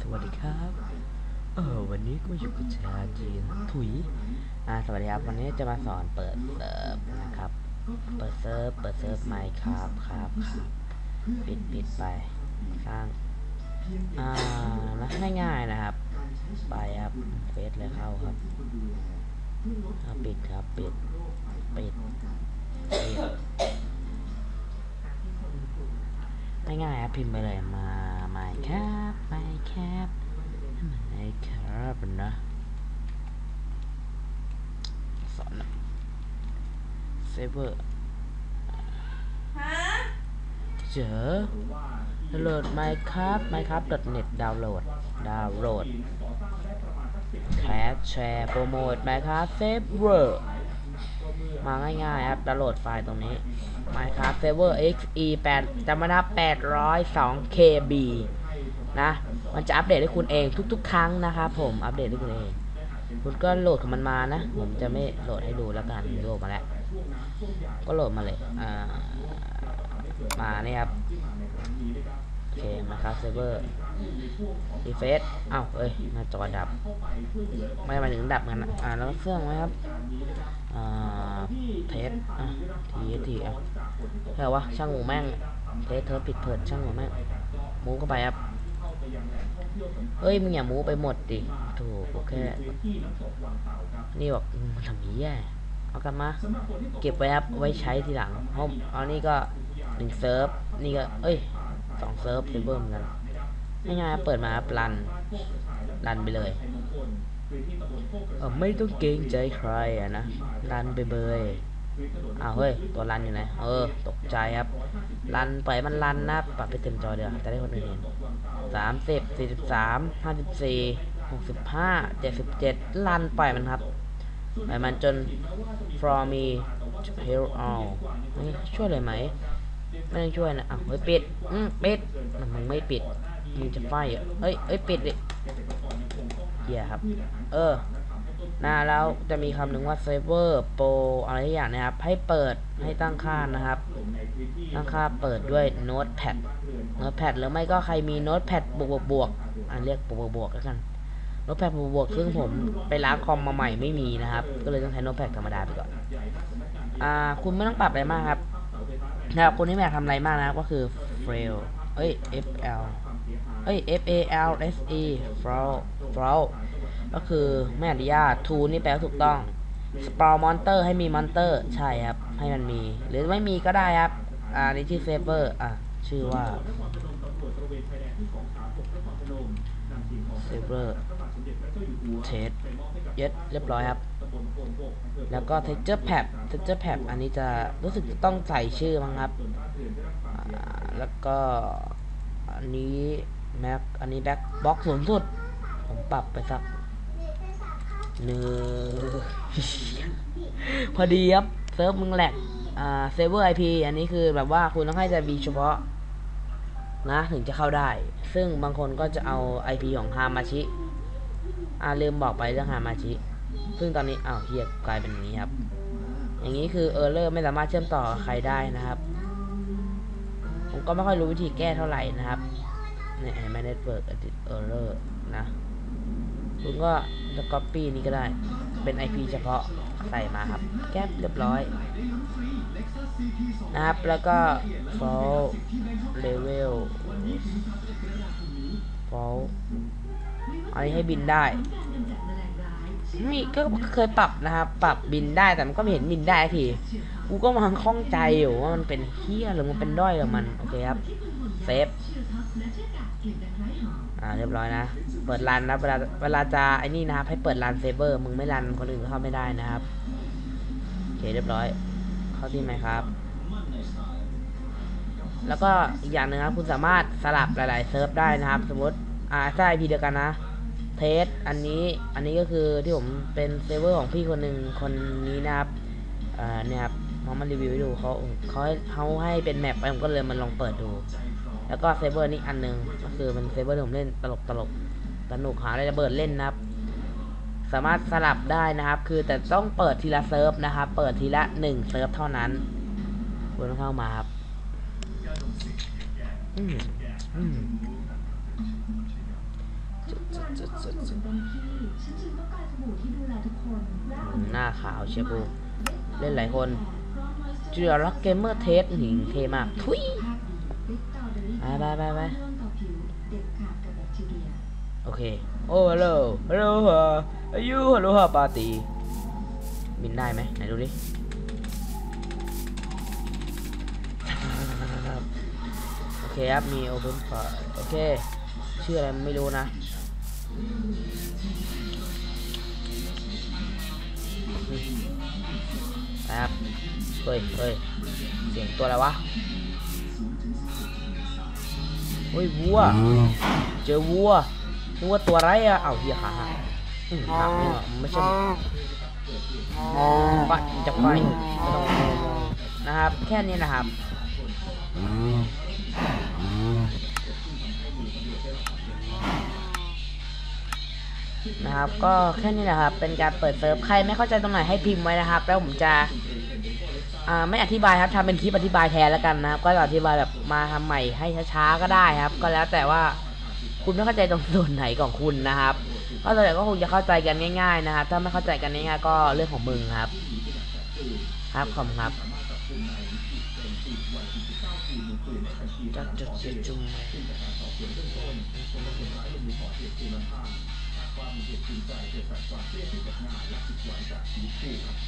สวัสดีครับ เออวันนี้ก็อยู่กับชาจีนถุย อ่า สวัสดีครับ วันนี้จะมาสอนเปิดเซิร์ฟนะครับ เปิดเซิร์ฟ เปิดเซิร์ฟไมค์ครับครับครับปิดปิดไป สร้าง อ่านะง่ายๆนะครับ ไปครับ เฟซเลยเข้าครับปิดครับ ปิด ปิด ปิด ง่ายๆครับ พิมพ์ไปเลยมา ครับไม่ครับไม่ครับนะสอนเซเวอร์เจอดาวน์โหลด Minecraft Minecraft.net ดาวน์โหลด ดาวน์โหลดแคสแชร์โปรโมท Minecraft Server มาง่ายๆครับดาวน์โหลดไฟล์ตรงนี้ Minecraft Server XE 8จำไม่ได้802 KB นะ มันจะอัปเดตให้คุณเองทุก ๆ ครั้งนะครับผมอัปเดตให้คุณเอง คุณก็โหลดของมันมานะ ผมจะไม่โหลดให้ดูแล้วกันโหลดมาแล้ว ก็โหลดมาเลยอ่ามานี่ยครับโอเค Minecraft Server รีเฟซอ้าวเอ้ยหน้าจอดับ ไม่มาถึงดับกันอ่าแล้วเครื่องไหมครับอ่าเทสอะทีทีอะแค่ว่าช่างหมูแม่งเทสเธอผิดเพิดช่างหมูแม่งหมูเข้าไปครับ เฮ้ยมึงอย่าหมูไปหมดดิถูกโอเคนี่บอกอืมทำนี้แย่เอากลับมา เก็บไว้ครับไว้ใช้ทีหลังเพราะเอานี่ก็หนึ่งเซิร์ฟ นี่ก็ เอ้ยสองเซิร์ฟเซิร์ฟเวอร์เหมือนกันง่ายๆครับเปิดมาครับรันรันไปเลยเออไม่ต้องเกรงใจใครอะนะรันไปเบย อ้าวเฮ้ยตัวรันอยู่ไหนเออ ตกใจครับ รันปล่อยมันรันนะปรับไปเต็มจอเดียวจะได้คนอื่นเห็นสามสิบสี่สิบสามห้าสิบสี่หกสิบห้าเจ็ดสิบเจ็ดรันปล่อยมันครับปล่อยมันจน for me hero all นี่ช่วยเลยไหม ไม่ต้ช่วยนะอ้าวเฮ้ยปิดอืมปิดมันไม่ปิดมึงจะไฟอะเอ้ยเอ้ยปิดดิเหี้ยครับ เออ นะแล้วจะมีคำหนึ่งว่า server pro อะไรทุกอย่างนะครับ ให้เปิดให้ตั้งค่านะครับ ตั้งค่าเปิดด้วย notepad notepad หรือไม่ก็ใครมี notepad บวกบวกบวกอ่าเรียกบวกบวกบวกแล้วกัน notepad บวกบวกซึ่งผมไปล้างคอมมาใหม่ไม่มีนะครับ ก็เลยต้องใช้ notepad ธรรมดาไปก่อนอ่าคุณไม่ต้องปรับอะไรมากครับนะครับคุณที่ไม่อยากทำอะไรมากนะครับก็คือ fail เอ้ย fl เอ้ย f a l s e fail fail ก็คือไม่อนุญาต to นี่แปลว่าถูกต้อง spawn monster ให้มี monster ใช่ครับ ให้มันมี หรือไม่มีก็ได้ครับ อ่านี่ชื่อ server อะ ชื่อว่า server test เย็ดเรียบร้อยครับ แล้วก็ texture pack texture pack อันนี้จะรู้สึกจะต้องใส่ชื่อมั้งครับ แล้วก็ อันนี้ Mac อันนี้ back box สูงสุด ผมปรับไปสัก หนึ่งพอดีครับเซิร์ฟมึงแหลกอ่าเซิร์ฟเวอร์ IP อันนี้คือแบบว่าคุณต้องให้จะมีเฉพาะ นะถึงจะเข้าได้ ซึ่งบางคนก็จะเอา IP ของฮามาชิอ่าลืมบอกไปเรื่องฮามาชิ ซึ่งตอนนี้อ้าวเฮียกลายเป็นอย่างนี้ครับ อย่างนี้คือเออร์เลอร์ไม่สามารถเชื่อมต่อใครได้นะครับ ผมก็ไม่ค่อยรู้วิธีแก้เท่าไหร่นะครับเนี่ยแม่เน็ตเวิร์กเออร์เลอร์นะ คุณก็จะ copy นี้ก็ได้ เป็น IP เฉพาะใส่มาครับ แก้เรียบร้อย นะครับ แล้วก็ fall level fall อันนี้ให้บินได้นี่ก็เคยปรับนะครับ ปรับบินได้แต่มันก็ไม่เห็นบินได้ทีกูก็มังข้องใจอยู่ว่ามันเป็นเฮี้ยหรือมันเป็นด้อยหรือมัน โอเคครับ เซฟ อ่า เรียบร้อยนะ เปิดรันนะเวลาเวลาจะไอ้นี่นะครับ ให้เปิดรันเซเบอร์ มึงไม่รันคนอื่นเข้าไม่ได้นะครับโอเคเรียบร้อย เข้าที่ไหมครับ แล้วก็อีกอย่างหนึ่งครับ คุณสามารถสลับหลาย ๆ เซิร์ฟได้นะครับ สมมติอ่าใช่พีเดียวกันนะเทสอันนี้อันนี้ก็คือที่ผมเป็นเซิร์ฟเวอร์ของพี่คนหนึ่งคนนี้นะครับอ่าเนี่ยครับเขามารีวิวให้ดูเขาเขาเขาให้เป็นแมปไปผมก็เลยมันลองเปิดดู แล้วก็เซิร์ฟเวอร์นี้อันหนึงก็คือเป็นเซิร์ฟเวอร์ที่ผมเล่นตลกตลก สนุกหาอะไระเบิดเล่นนะครับ สามารถสลับได้นะครับ คือแต่ต้องเปิดทีละเซิร์ฟนะครับ เปิดทีละหนึ่งเซิร์ฟเท่านั้นคุณต้องเข้ามาครับหน้าขาวเชียบูเล่นหลายคนเจือรักเกมเมอร์เทสหิงเทมาก ทุยไปไปไปไป โอเค โอ้ฮัลโหลฮัลโหลฮะอายุฮัลโหลฮะปาร์ตี้บินได้ไหมไหนดูดิโอเคครับ มี Open f i โอเค ชื่ออะไรไม่รู้นะนะ ครับ เฮ้ยเฮ้ยเสียงตัวอะไรวะ เฮ้ยวัว เจอวัว นึกว่าตัวอะไรอะเอ้าเฮียขาหักอืมหักเนี่ยไม่ใช่ไปจะไปไม่ต้องนะครับ แค่นี้นะครับนะครับ ก็แค่นี้นะครับ เป็นการเปิดเซิร์ฟใครไม่เข้าใจตรงไหนให้พิมพ์ไว้นะครับ แล้วผมจะอ่าไม่อธิบายครับทำเป็นคลิปอธิบายแทนแล้วกันนะครับ ก็จะอธิบายแบบมาทำใหม่ให้ช้าๆก็ได้ครับ ก็แล้วแต่ว่า คุณไม่เข้าใจตรงส่วนไหนของคุณนะครับ ก็ส่วนใหญ่ก็คงจะเข้าใจกันง่าย ๆ นะครับ ถ้าไม่เข้าใจกันง่ายๆก็เรื่องของมึงครับ ครับขอบครับจัดจุดจุดจุ่มจุ่มแหวนก็ไม่ได้จุ่มแหวนเอามันแหว